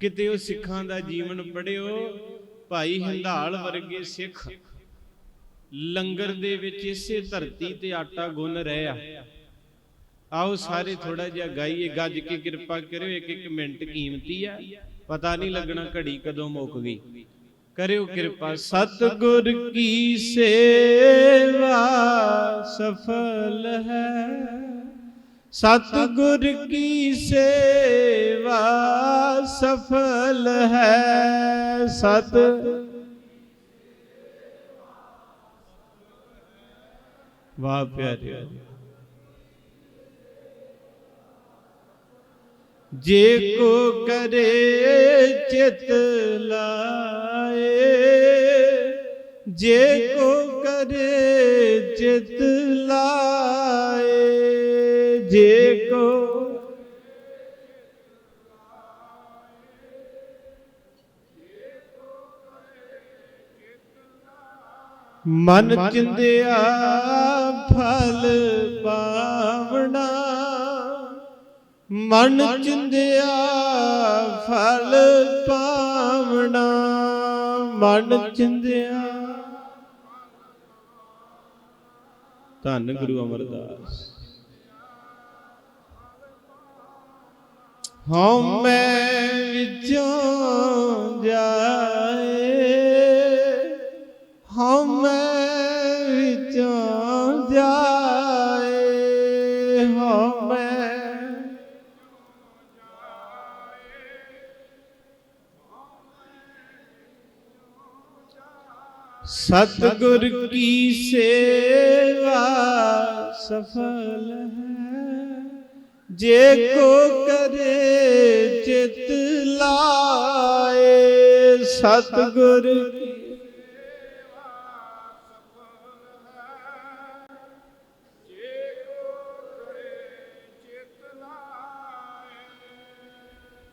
ਕਿਤੇ ਉਹ ਸਿੱਖਾਂ ਦਾ ਜੀਵਨ ਪੜਿਓ, ਭਾਈ ਹੰਧਾਲ ਵਰਗੇ ਸਿੱਖ। ਲੰਗਰ ਦੇ ਵਿੱਚ ਇਸੇ ਧਰਤੀ ਤੇ ਆਟਾ ਗੁੰਨ ਰਹੇ ਆ। ਆਓ ਸਾਰੇ ਥੋੜਾ ਜਿਹਾ ਗਾਈਏ, ਗੱਜ ਕੇ ਕਿਰਪਾ ਕਰਿਓ, ਇੱਕ ਇੱਕ ਮਿੰਟ ਕੀਮਤੀ ਆ। ਪਤਾ ਨਹੀਂ ਲੱਗਣਾ ਘੜੀ ਕਦੋਂ ਮੁੱਕ ਗਈ। ਕਰਿਓ ਕਿਰਪਾ, ਸਤਿਗੁਰ ਕੀ ਸੇਵਾ ਸਫਲ ਹੈ। ਸਤਿਗੁਰ ਕੀ ਸੇਵਾ ਸਫਲ ਹੈ? ਸਤ ਵਾਹ ਪਿਆਰਿਓ। ਜੇ ਕੋ ਕਰੇ ਚਿਤ ਲਾਏ, ਜੇ ਕੋ ਕਰੇ ਚਿਤ ਮਨ ਚਿੰਦਿਆ ਫਲ ਪਾਵਣਾ। ਮਨ ਚਿੰਦਿਆ ਫਲ ਪਾਵਣਾ। ਮਨ ਚਿੰਦਿਆ ਧੰਨ ਗੁਰੂ ਅਮਰਦਾਸ। ਹਉ ਮੈਂ ਵਿੱਚੋਂ ਸਤਿਗੁਰ ਕੀ ਸੇਵਾ ਸਫਲ ਹੈ? ਜੇ ਕੋ ਕਰੇ ਚਿਤ ਲਾਏ ਸਤਿਗੁਰ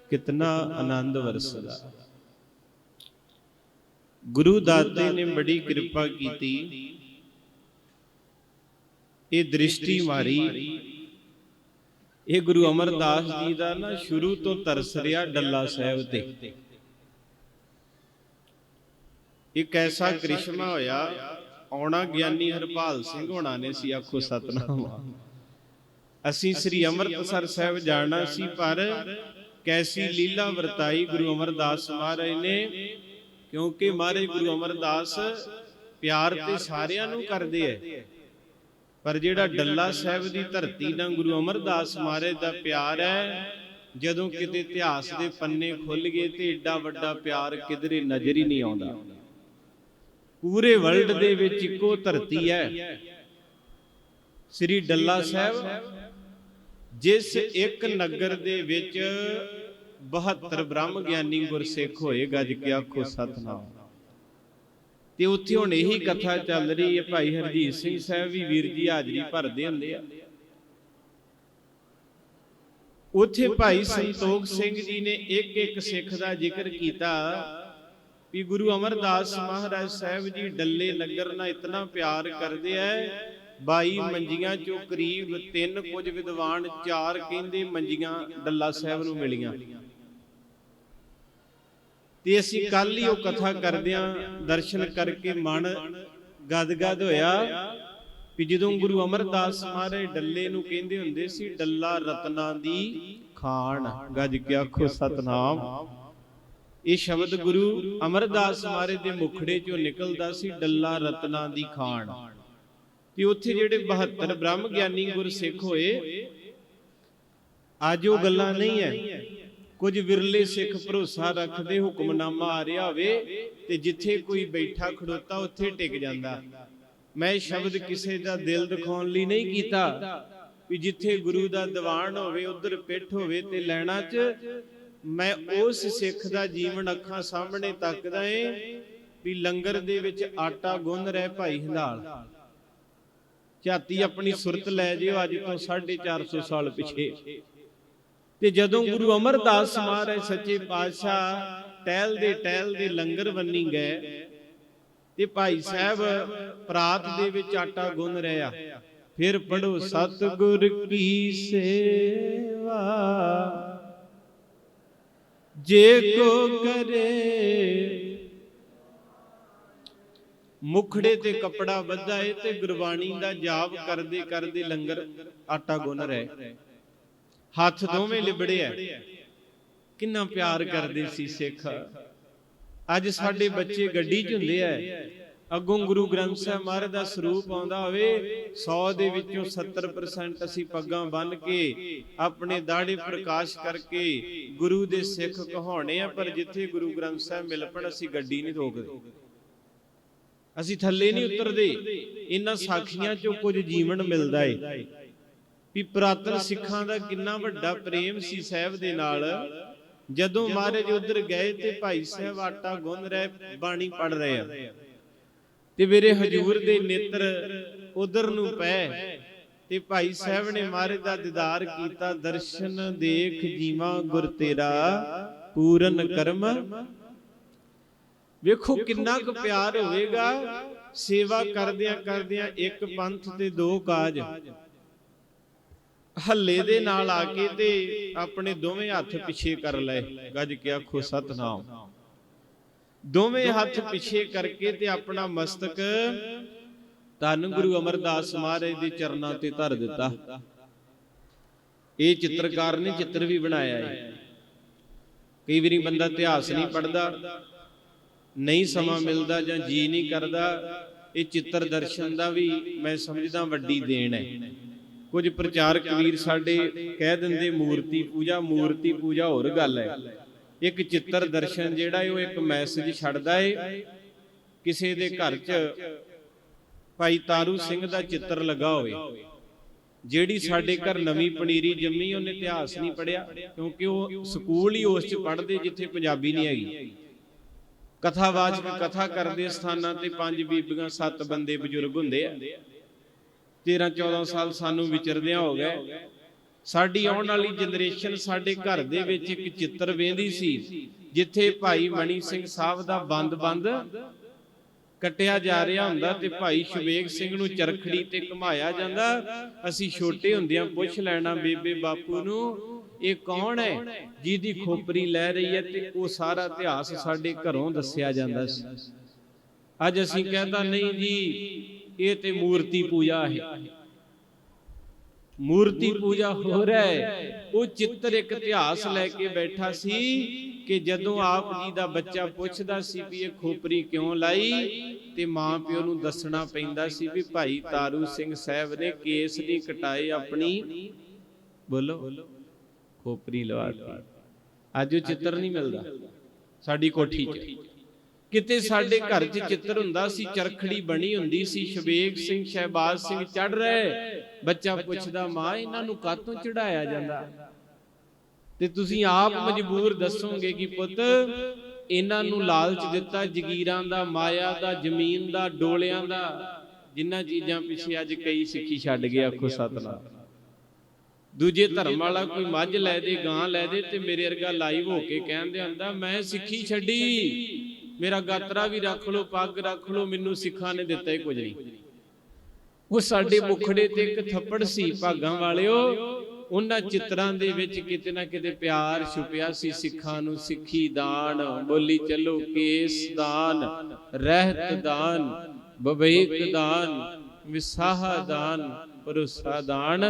ਕਿਤਨਾ ਆਨੰਦ ਵਰਸਦਾ। ਗੁਰੂ ਦਾਤੇ ਨੇ ਬੜੀ ਕਿਰਪਾ ਕੀਤੀ। ਇਹ ਦ੍ਰਿਸ਼ਟੀ ਮਾਰੀ। ਇਹ ਗੁਰੂ ਅਮਰਦਾਸ ਜੀ ਦਾ ਨਾ ਸ਼ੁਰੂ ਤੋਂ ਤਰਸ ਰਿਹਾ ਡੱਲਾ ਸਾਹਿਬ ਤੇ। ਇੱਕ ਐਸਾ ਕ੍ਰਿਸ਼ਮਾ ਹੋਇਆ, ਆਉਣਾ ਗਿਆਨੀ ਹਰਪਾਲ ਸਿੰਘ ਹੋਣਾ ਨੇ ਸੀ, ਆਖੋ ਸਤਨਾਮ। ਅਸੀਂ ਸ੍ਰੀ ਅੰਮ੍ਰਿਤਸਰ ਸਾਹਿਬ ਜਾਣਾ ਸੀ, ਪਰ ਕੈਸੀ ਲੀਲਾ ਵਰਤਾਈ ਗੁਰੂ ਅਮਰਦਾਸ ਮਹਾਰਾਜ ਨੇ ਕਿਉਂਕਿ ਮਹਾਰਾਜ ਗੁਰੂ ਅਮਰਦਾਸ ਪਿਆਰ ਤੇ ਸਾਰਿਆਂ ਨੂੰ ਕਰਦੇ ਐ। ਪਰ ਜਿਹੜਾ ਡੱਲਾ ਸਾਹਿਬ ਦੀ ਧਰਤੀ ਨਾਲ ਗੁਰੂ ਅਮਰਦਾਸ ਮਹਾਰਾਜ ਦਾ ਪਿਆਰ ਹੈ ਜਦੋਂ ਕਿਤੇ ਇਤਿਹਾਸ ਦੇ ਪੰਨੇ ਖੁੱਲ ਗਏ ਤੇ ਏਡਾ ਵੱਡਾ ਪਿਆਰ ਕਿਧਰੇ ਨਜ਼ਰ ਹੀ ਨਹੀਂ ਆਉਂਦਾ। ਪੂਰੇ ਵਰਲਡ ਦੇ ਵਿੱਚ ਇੱਕੋ ਧਰਤੀ ਹੈ ਸ੍ਰੀ ਡੱਲਾ ਸਾਹਿਬ ਜਿਸ ਇੱਕ ਨਗਰ ਦੇ ਵਿੱਚ 72 ਬ੍ਰਹਮ ਗਿਆਨੀ ਗੁਰਸਿੱਖ ਹੋਏ ਗੱਜ ਕੇ ਆਖੋ ਸਤਨਾਮ। ਤੇ ਉੱਥੇ ਹੁਣ ਇਹੀ ਕਥਾ ਚੱਲ ਰਹੀ ਹੈ ਭਾਈ ਹਰਜੀਤ ਸਿੰਘ ਸਾਹਿਬ ਵੀ ਵੀਰ ਜੀ ਹਾਜ਼ਰੀ ਭਰਦੇ ਹੁੰਦੇ ਆ। ਉੱਥੇ ਭਾਈ ਸੰਤੋਖ ਸਿੰਘ ਜੀ ਨੇ ਇੱਕ ਇੱਕ ਸਿੱਖ ਦਾ ਜ਼ਿਕਰ ਕੀਤਾ ਵੀ ਗੁਰੂ ਅਮਰਦਾਸ ਮਹਾਰਾਜ ਸਾਹਿਬ ਜੀ ਡੱਲੇ ਨਗਰ ਨਾਲ ਇਤਨਾ ਪਿਆਰ ਕਰਦੇ ਐ 22 ਮੰਜੀਆਂ ਚੋਂ ਕਰੀਬ ਤਿੰਨ ਕੁਝ ਵਿਦਵਾਨ ਚਾਰ ਕਹਿੰਦੇ ਮੰਜੀਆਂ ਡੱਲਾ ਸਾਹਿਬ ਨੂੰ ਮਿਲੀਆਂ। ਤੇ ਅਸੀਂ ਕੱਲ ਹੀ ਉਹ ਕਥਾ ਕਰਦਿਆਂ ਦਰਸ਼ਨ ਕਰਕੇ ਮਨ ਗਦਗਦ ਹੋਇਆ ਵੀ ਜਦੋਂ ਗੁਰੂ ਅਮਰਦਾਸ ਮਹਾਰਾਜ ਡੱਲੇ ਨੂੰ ਕਹਿੰਦੇ ਹੁੰਦੇ ਸੀ, ਡੱਲਾ ਰਤਨਾ ਦੀ ਖਾਨ ਗੱਜ ਕੇ ਆਖੋ ਸਤਨਾਮ। ਇਹ ਸ਼ਬਦ ਗੁਰੂ ਅਮਰਦਾਸ ਮਹਾਰਾਜ ਦੇ ਮੁਖੜੇ ਚੋਂ ਨਿਕਲਦਾ ਸੀ, ਡੱਲਾ ਰਤਨਾ ਦੀ ਖਾਨ ਤੇ ਉੱਥੇ ਜਿਹੜੇ 72 ਬ੍ਰਹਮ ਗਿਆਨੀ ਗੁਰਸਿੱਖ ਹੋਏ, ਅੱਜ ਉਹ ਗੱਲਾਂ ਨਹੀਂ ਹੈ ਕੁਝ ਵਿਰਲੇ ਸਿੱਖ ਭਰੋਸਾ ਰੱਖਦੇ ਹੁਕਮਨਾਮਾ ਆ ਰਿਹਾ ਹੋਵੇ ਤੇ ਜਿੱਥੇ ਕੋਈ ਬੈਠਾ ਖੜੋਤਾ ਉੱਥੇ ਟਿਕ ਜਾਂਦਾ। ਮੈਂ ਸ਼ਬਦ ਕਿਸੇ ਦਾ ਦਿਲ ਦਿਖਾਉਣ ਲਈ ਨਹੀਂ ਕੀਤਾ ਵੀ ਜਿੱਥੇ ਗੁਰੂ ਦਾ ਦੀਵਾਨ ਹੋਵੇ, ਉਧਰ ਪਿੱਠ ਹੋਵੇ ਤੇ ਲੈਣਾ 'ਚ ਮੈਂ ਉਸ ਸਿੱਖ ਦਾ ਜੀਵਨ ਅੱਖਾਂ ਸਾਹਮਣੇ ਤੱਕਦਾ ਏ ਵੀ ਲੰਗਰ ਦੇ ਵਿੱਚ ਆਟਾ ਗੁੰਨ ਰਿਹਾ ਭਾਈ ਹੰਦਾਲ। ਝਾਤੀ ਆਪਣੀ ਸੁਰਤ ਲੈ ਜਿਓ, ਅੱਜ ਤੋਂ 450 ਸਾਲ ਪਿਛੇ। ਤੇ ਜਦੋਂ ਗੁਰੂ ਅਮਰਦਾਸ ਮਹਾਰਾਜ ਸੱਚੇ ਪਾਤਸ਼ਾਹ ਟਹਿਲ ਦੇ ਟਹਿਲ ਦੇ ਲੰਗਰ ਬੰਨੀ ਗਏ ਤੇ ਭਾਈ ਸਾਹਿਬ ਪ੍ਰਾਤ ਦੇ ਵਿੱਚ ਆਟਾ ਗੁੰਨ ਰਿਹਾ ਫਿਰ ਪੜੋ ਸਤਿਗੁਰ ਕੀ ਸੇਵਾ। ਜੇ ਕੋ ਕਰੇ ਮੁਖੜੇ ਤੇ ਕਪੜਾ ਬੱਧਾ ਏ ਤੇ ਗੁਰਬਾਣੀ ਦਾ ਜਾਪ ਕਰਦੇ ਕਰਦੇ ਲੰਗਰ ਆਟਾ ਗੁੰਨ ਰਹੇ। ਹੱਥ ਦੋਵੇਂ ਲਿਬੜੇ ਐ। ਕਿੰਨਾ ਪਿਆਰ ਕਰਦੇ ਸੀ ਸਿੱਖ। ਅੱਜ ਸਾਡੇ ਬੱਚੇ ਗੱਡੀ 'ਚ ਹੁੰਦੇ ਐ। ਅੱਗੋਂ ਗੁਰੂ ਗ੍ਰੰਥ ਸਾਹਿਬ ਮਹਾਰਾਜ ਦਾ ਸਰੂਪ ਆਉਂਦਾ ਹੋਵੇ 100 ਦੇ ਵਿੱਚੋਂ 70% ਅਸੀਂ ਪੱਗਾਂ ਬੰਨ ਕੇ ਆਪਣੇ ਦਾੜੇ ਪ੍ਰਕਾਸ਼ ਕਰਕੇ ਗੁਰੂ ਦੇ ਸਿੱਖ ਕਹਾਉਣੇ ਆ ਪਰ ਜਿੱਥੇ ਗੁਰੂ ਗ੍ਰੰਥ ਸਾਹਿਬ ਮਿਲ ਪਣ ਅਸੀਂ ਗੱਡੀ ਨਹੀਂ ਰੋਕਦੇ। ਅਸੀਂ ਥੱਲੇ ਨਹੀਂ ਉਤਰਦੇ। ਇਹਨਾਂ ਸਾਖੀਆਂ 'ਚੋਂ ਕੁਝ ਜੀਵਨ ਮਿਲਦਾ ਏ। ਵੀ ਪ੍ਰਾਤਨ ਸਿੱਖਾਂ ਦਾ ਕਿੰਨਾ ਵੱਡਾ ਪ੍ਰੇਮ ਸੀ ਸਾਹਿਬ ਦੇ ਨਾਲ। ਜਦੋਂ ਮਹਾਰਾਜ ਉਧਰ ਗਏ ਤੇ ਭਾਈ ਸਾਹਿਬ ਆਟਾ ਗੁੰਨ ਰਹੇ, ਬਾਣੀ ਪੜ ਰਹੇ ਆ। ਤੇ ਮੇਰੇ ਹਜੂਰ ਦੇ ਨੇਤਰ ਉਧਰ ਨੂੰ ਪਏ ਤੇ ਭਾਈ ਸਾਹਿਬ ਨੇ ਮਹਾਰਾਜ ਦਾ ਦੀਦਾਰ ਕੀਤਾ, ਦਰਸ਼ਨ ਦੇਖ ਜੀਵਾ ਗੁਰ ਤੇਰਾ, ਪੂਰਨ ਕਰਮ। ਵੇਖੋ ਕਿੰਨਾ ਕੁ ਪਿਆਰ ਹੋਵੇਗਾ ਸੇਵਾ ਕਰਦਿਆਂ ਕਰਦਿਆਂ ਇੱਕ ਪੰਥ ਤੇ ਦੋ ਕਾਜ। ਹੱਲੇ ਦੇ ਨਾਲ ਆ ਕੇ ਤੇ ਆਪਣੇ ਦੋਵੇਂ ਹੱਥ ਪਿੱਛੇ ਕਰ ਲਏ। ਗੱਜ ਕੇ ਆਖੋ, ਸਤਨਾਮ। ਦੋਵੇਂ ਹੱਥ ਪਿੱਛੇ ਕਰਕੇ ਤੇ ਆਪਣਾ ਮਸਤਕ ਧੰਨ ਗੁਰੂ ਅਮਰਦਾਸ ਮਹਾਰਾਜ ਦੇ ਚਰਨਾਂ ਤੇ ਧਰ ਦਿੱਤਾ। ਇਹ ਚਿੱਤਰਕਾਰ ਨੇ ਚਿੱਤਰ ਵੀ ਬਣਾਇਆ ਹੈ। ਕਈ ਵਾਰੀ ਬੰਦਾ ਇਤਿਹਾਸ ਨਹੀਂ ਪੜਦਾ ਨਹੀਂ ਸਮਾਂ ਮਿਲਦਾ ਜਾਂ ਜੀ ਨਹੀਂ ਕਰਦਾ। ਇਹ ਚਿੱਤਰ ਦਰਸ਼ਨ ਦਾ ਵੀ ਮੈਂ ਸਮਝਦਾ ਵੱਡੀ ਦੇਣ ਹੈ। ਕੁਝ ਪ੍ਰਚਾਰਕ ਵੀਰ ਸਾਡੇ ਕਹਿ ਦਿੰਦੇ ਮੂਰਤੀ ਪੂਜਾ ਮੂਰਤੀ ਪੂਜਾ ਹੋਰ ਗੱਲ ਹੈ। ਇੱਕ ਚਿੱਤਰ ਦਰਸ਼ਨ ਜਿਹੜਾ ਉਹ ਇੱਕ ਮੈਸੇਜ ਛੱਡਦਾ ਹੈ ਕਿਸੇ ਦੇ ਘਰ 'ਚ ਭਾਈ ਤਾਰੂ ਸਿੰਘ ਦਾ ਚਿੱਤਰ ਲੱਗਾ ਹੋਵੇ। ਜਿਹੜੀ ਸਾਡੇ ਘਰ ਨਵੀਂ ਪਨੀਰੀ ਜੰਮੀ ਉਹਨੇ ਇਤਿਹਾਸ ਨਹੀਂ ਪੜਿਆ ਕਿਉਂਕਿ ਉਹ ਸਕੂਲ ਹੀ ਉਸ 'ਚ ਪੜ੍ਹਦੇ ਜਿੱਥੇ ਪੰਜਾਬੀ ਨਹੀਂ ਹੈਗੀ। ਕਥਾਵਾਚਕ ਕਥਾ ਕਰਦੇ ਸਥਾਨਾਂ ਤੇ ਪੰਜ ਬੀਬੀਆਂ ਸੱਤ ਬੰਦੇ ਬਜ਼ੁਰਗ ਹੁੰਦੇ ਆ। 13 14 ਸਾਲ ਸਾਨੂੰ ਵਿਚਰਦਿਆਂ ਹੋ ਗਏ। ਸਾਡੀ ਆਉਣ ਵਾਲੀ ਜਨਰੇਸ਼ਨ ਸਾਡੇ ਘਰ ਦੇ ਵਿੱਚ ਇੱਕ ਚਿੱਤਰ ਵੇਂਦੀ ਸੀ ਜਿੱਥੇ ਭਾਈ ਮਣੀ ਸਿੰਘ ਸਾਹਿਬ ਦਾ ਬੰਦ-ਬੰਦ ਕਟਿਆ ਜਾ ਰਿਹਾ ਹੁੰਦਾ ਤੇ ਭਾਈ ਸ਼ਵੇਗ ਸਿੰਘ ਨੂੰ ਚਰਖੜੀ ਤੇ ਘੁਮਾਇਆ ਜਾਂਦਾ। ਅਸੀਂ ਛੋਟੇ ਹੁੰਦਿਆਂ ਪੁੱਛ ਲੈਣਾ ਬੇਬੇ ਬਾਪੂ ਨੂੰ ਇਹ ਕੌਣ ਹੈ? ਜਿਹਦੀ ਖੋਪਰੀ ਲੈ ਰਹੀ ਹੈ ਤੇ ਉਹ ਸਾਰਾ ਇਤਿਹਾਸ ਸਾਡੇ ਘਰੋਂ ਦੱਸਿਆ ਜਾਂਦਾ ਸੀ। ਅੱਜ ਅਸੀਂ ਕਹਿੰਦਾ ਨਹੀਂ ਜੀ ਇਹ ਤੇ ਮੂਰਤੀ ਪੂਜਾ ਹੈ। ਮੂਰਤੀ ਪੂਜਾ ਹੋ ਰਿਹਾ ਹੈ। ਉਹ ਚਿੱਤਰ ਇੱਕ ਇਤਿਹਾਸ ਲੈ ਕੇ ਬੈਠਾ ਸੀ ਕਿ ਜਦੋਂ ਆਪ ਜੀ ਦਾ ਬੱਚਾ ਪੁੱਛਦਾ ਸੀ ਵੀ ਇਹ ਖੋਪਰੀ ਕਿਉਂ ਲਾਈ, ਤੇ ਮਾਂ ਪਿਓ ਨੂੰ ਦੱਸਣਾ ਪੈਂਦਾ ਸੀ ਵੀ ਭਾਈ ਤਾਰੂ ਸਿੰਘ ਸਾਹਿਬ ਨੇ ਕੇਸ ਨਹੀਂ ਕਟਾਏ ਆਪਣੀ। ਬੋਲੋ। ਖੋਪਰੀ ਲਵਾਤੀ। ਅੱਜ ਉਹ ਚਿੱਤਰ ਨਹੀਂ ਮਿਲਦਾ। ਸਾਡੀ ਕੋਠੀ 'ਚ। ਕਿਤੇ ਸਾਡੇ ਘਰ 'ਚ ਚਿੱਤਰ ਹੁੰਦਾ ਸੀ ਚਰਖੜੀ ਬਣੀ ਹੁੰਦੀ ਸੀ ਸ਼ਵੇਗ ਸਿੰਘ ਸ਼ਹਿਬਾਜ਼ ਸਿੰਘ ਚੜ ਰਹੇ। ਬੱਚਾ ਪੁੱਛਦਾ ਮਾਂ ਇਹਨਾਂ ਨੂੰ ਕਾਤੋਂ ਚੜਾਇਆ ਜਾਂਦਾ? ਤੇ ਤੁਸੀਂ ਆਪ ਮਜਬੂਰ ਦੱਸੋਗੇ ਕਿ ਪੁੱਤ ਇਹਨਾਂ ਨੂੰ ਲਾਲਚ ਦਿੱਤਾ ਜਗੀਰਾਂ ਦਾ ਮਾਇਆ ਦਾ ਜ਼ਮੀਨ ਦਾ ਡੋਲਿਆਂ ਦਾ। ਜਿੰਨਾ ਚੀਜ਼ਾਂ ਪਿੱਛੇ ਅੱਜ ਕਈ ਸਿੱਖੀ ਛੱਡ ਗਏ ਆਖੋ ਸਤਨਾਮ। ਦੂਜੇ ਧਰਮ ਵਾਲਾ ਕੋਈ ਮੱਝ ਲੈ ਦੇ ਗਾਂ ਲੈ ਦੇ ਤੇ ਮੇਰੇ ਵਰਗਾ ਲਾਈਵ ਹੋ ਕੇ ਕਹਿੰਦੇ ਹੁੰਦਾ ਮੈਂ ਸਿੱਖੀ ਛੱਡੀ। ਮੇਰਾ ਗਾਤਰਾ ਵੀ ਰੱਖ ਲਓ, ਪੱਗ ਰੱਖ ਲਓ, ਮੈਨੂੰ ਸਿੱਖਾਂ ਨੇ ਦਿੱਤਾ ਹੀ ਕੁਝ ਨਹੀਂ। ਉਹ ਸਾਡੇ ਮੁਖੜੇ ਤੇ ਇੱਕ ਥੱਪੜ ਸੀ, ਭਾਗਾਂ ਵਾਲਿਓ, ਉਹਨਾਂ ਚਿੱਤਰਾਂ ਦੇ ਵਿੱਚ ਕਿਤੇ ਨਾ ਕਿਤੇ ਪਿਆਰ ਛੁਪਿਆ ਸੀ, ਸਿੱਖਾਂ ਨੂੰ ਸਿੱਖੀ ਦਾਨ, ਬੋਲੀ ਚੱਲੋ ਕੇਸ ਦਾਨ, ਰਹਿਤ ਦਾਨ ਬਵੇਕ ਦਾਨ, ਵਿਸਾਹ ਦਾਨ ਪਰੁਸਾ ਦਾਨ,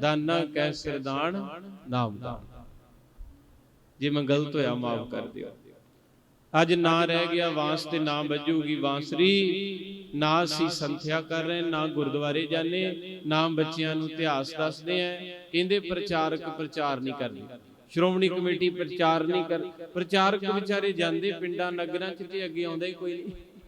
ਦਾਨਾ ਕੈ ਸਰਦਾਨ ਨਾਮ ਦਾਨ। ਜੇ ਮੈਂ ਗਲਤ ਹੋਇਆ, ਮਾਫ ਕਰ ਦਿਓ। ਅੱਜ ਨਾ ਰਹਿ ਗਿਆ ਵਾਂਸ ਤੇ ਨਾ ਵੱਜੂਗੀ ਵਾਂਸਰੀ, ਨਾ ਅਸੀਂ ਸੰਥਿਆ ਕਰ ਰਹੇ, ਨਾ ਗੁਰਦੁਆਰੇ ਜਾਣੇ ਨਾ ਬੱਚਿਆਂ ਨੂੰ ਇਤਿਹਾਸ ਦੱਸਦੇ ਆ। ਕਹਿੰਦੇ ਪ੍ਰਚਾਰਕ ਪ੍ਰਚਾਰ ਨਹੀਂ ਕਰਦੇ ਸ਼੍ਰੋਮਣੀ ਕਮੇਟੀ ਪ੍ਰਚਾਰ ਨਹੀਂ ਕਰ ਪ੍ਰਚਾਰਕ ਵਿਚਾਰੇ ਜਾਂਦੇ ਪਿੰਡਾਂ, ਨਗਰਾਂ 'ਚ ਤੇ ਅੱਗੇ ਆਉਂਦਾ ਹੀ ਕੋਈ ਨਹੀਂ।